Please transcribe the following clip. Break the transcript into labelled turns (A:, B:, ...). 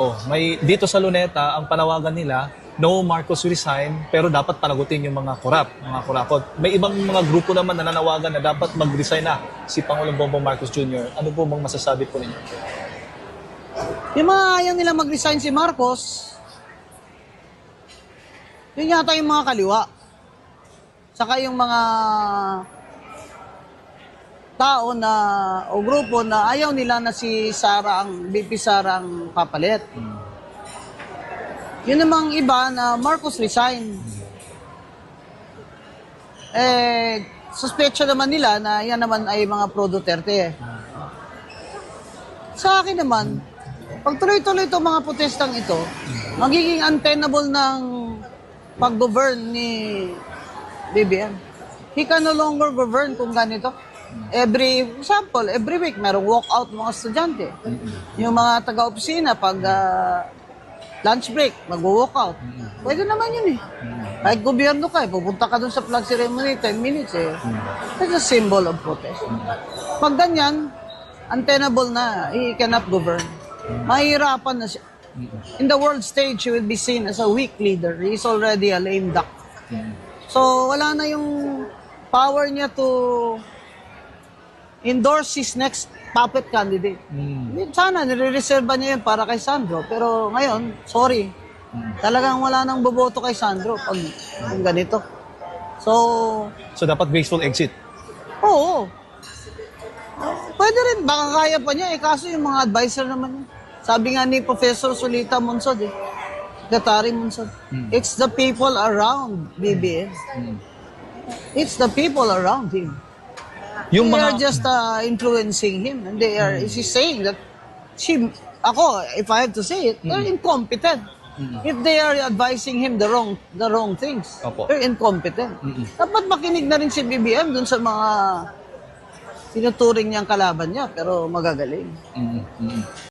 A: Oh, may dito sa Luneta, ang panawagan nila, no Marcos resign, pero dapat panagutin yung mga korap, mga kurakot. May ibang mga grupo naman na nanawagan na dapat mag-resign na si Pangulong Bongbong Marcos Jr. Ano po bang masasabi po ninyo?
B: Yung mga ayaw nila mag-resign si Marcos, yun yata yung mga kaliwa. Saka yung mga tao na o grupo na ayaw nila na si Sara ang BP Sara ang papalit. Yun namang iba na Marcos resign. Eh, suspecha naman nila na yan naman ay mga pro Duterte. Sa akin naman, pag tuloy-tuloy itong mga protestang ito, magiging untenable ng pag-govern ni BBM. He can no longer govern kung ganito. Every, example, every week, merong walkout mga estudyante. Yung mga taga-opisina, pag ah, lunch break, mag-walkout. Pwede naman yun eh. Kahit gobyerno ka, eh, pupunta ka dun sa flag ceremony, 10 minutes eh. That's a symbol of protest. Pag ganyan, untenable na, he cannot govern. Mahirapan na siya. In the world stage, he will be seen as a weak leader. He is already a lame duck. So, wala na yung power niya to endorse his next puppet candidate. Hindi, Sana, nire-reserve niya yun para kay Sandro. Pero ngayon, sorry. Talagang wala nang boboto kay Sandro pag, pag ganito. So,
A: So dapat graceful exit.
B: Oo. Pwede rin, baka kaya pa niya. Eh, kaso yung mga advisor naman niya. Sabi nga ni Professor Solita Monsod eh. Gatari Monsod. It's the people around BBM. It's the people around him.
A: Yung
B: they are
A: mga
B: just uh, influencing him. And they are, she's saying that she, ako, if I have to say it, they're incompetent. If they are advising him the wrong the wrong things,
A: Opo.
B: they're incompetent. Dapat makinig na rin si BBM dun sa mga tinuturing niyang kalaban niya, pero magagaling.
A: Mm, mm.